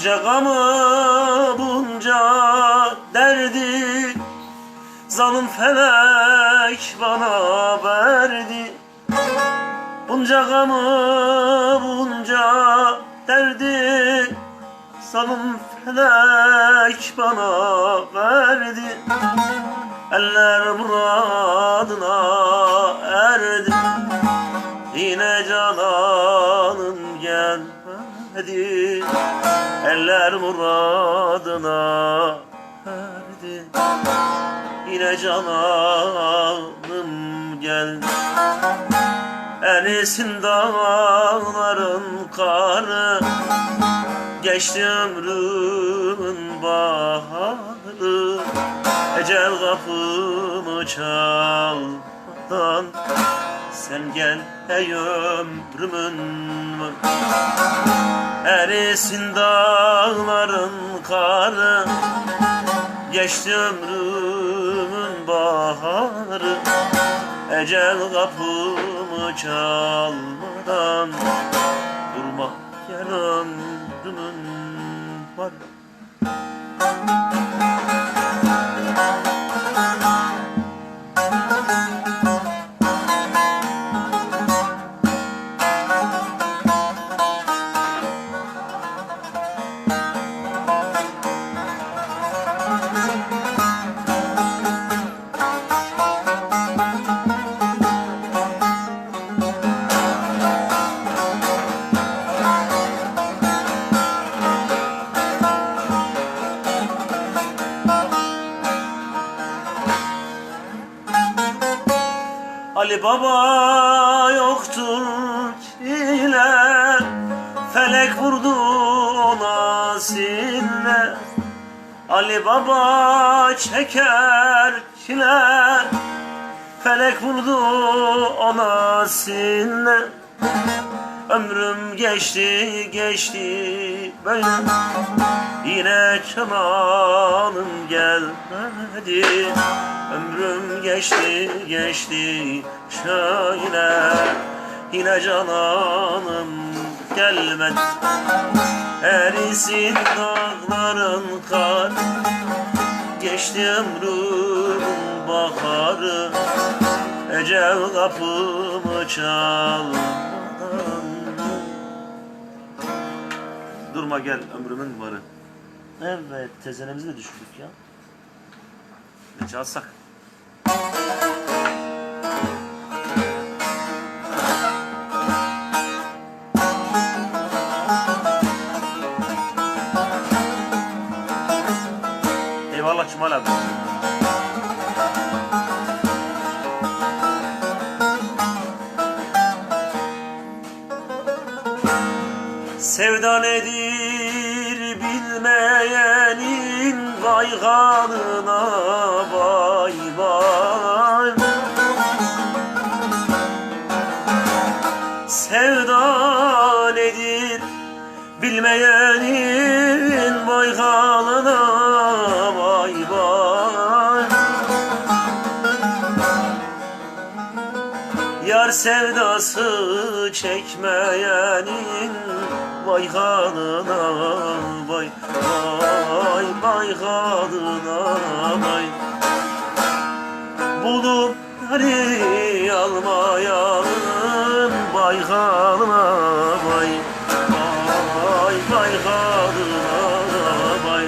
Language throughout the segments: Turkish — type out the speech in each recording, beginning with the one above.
Bunca gamı bunca derdi Zalim felek bana verdi. Bunca gamı bunca derdi Zalim felek bana verdi. Eller muradına gelmedi Eller muradına erdi. Yine cananım geldi. Erisin dağların karı. Geçti ömrümün baharı. Ecel kapımı çalmadan Sen gel ey ömrümün Erisin dağların karı. Geçti ömrümün baharı. Ecel kapımı çalmadan Durma gel ömrümün var Ali Baba yoktur ile Felek vurdu ona sille. Ali Baba çeker çile Felek vurdu ona sille Ömrüm geçti geçti. Böyle Yine çamanım gelmedi. Ömrüm geçti geçti. Şöyle Yine cananım gelmedi. Erisin dağların kar. Geçti ömrümün baharı. Ecel kapımı çalmadan Durma gel ömrümün varı. Evet tezenemizi de düşürdük ya. Ne çalsak? Eyvallah Kemal abi. Sevda nedir bilmeyenin kayganına vay vay. Sevda nedir? Bilmeyenin vay Yar sevdası çekmeyenin Vay kadına vay Vay vay kadına vay. Bulup beni almayanın Vay kadına vay Vay vay kadına vay.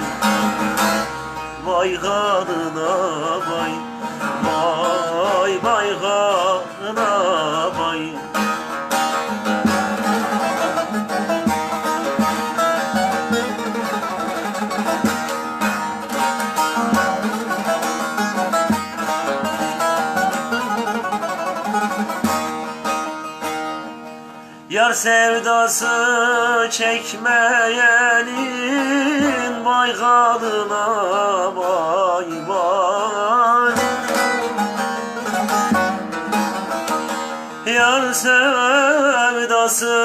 Vay kadına Yar sevdası çekmeyenin Vay kadına vay vay. Yar sevdası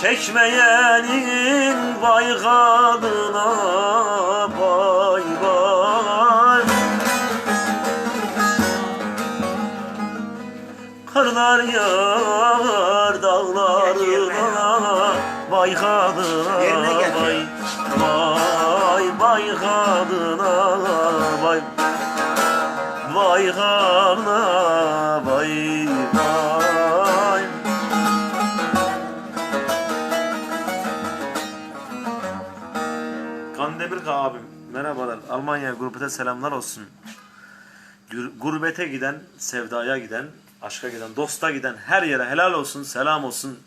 çekmeyenin Vay kadına vay Karlar yağar dağlarına Vay kadına gel. vay vay kadına vay Vay karna vay vay. Kandemir abim merhabalar. Almanya gurbete selamlar olsun. Gurbete giden, sevdaya giden, aşka giden, dosta giden her yere helal olsun, selam olsun.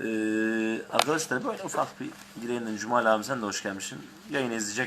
Ee, arkadaşlar böyle ufak bir dileğimden Cumal abi sen de hoş gelmişsin. Yayını izleyecek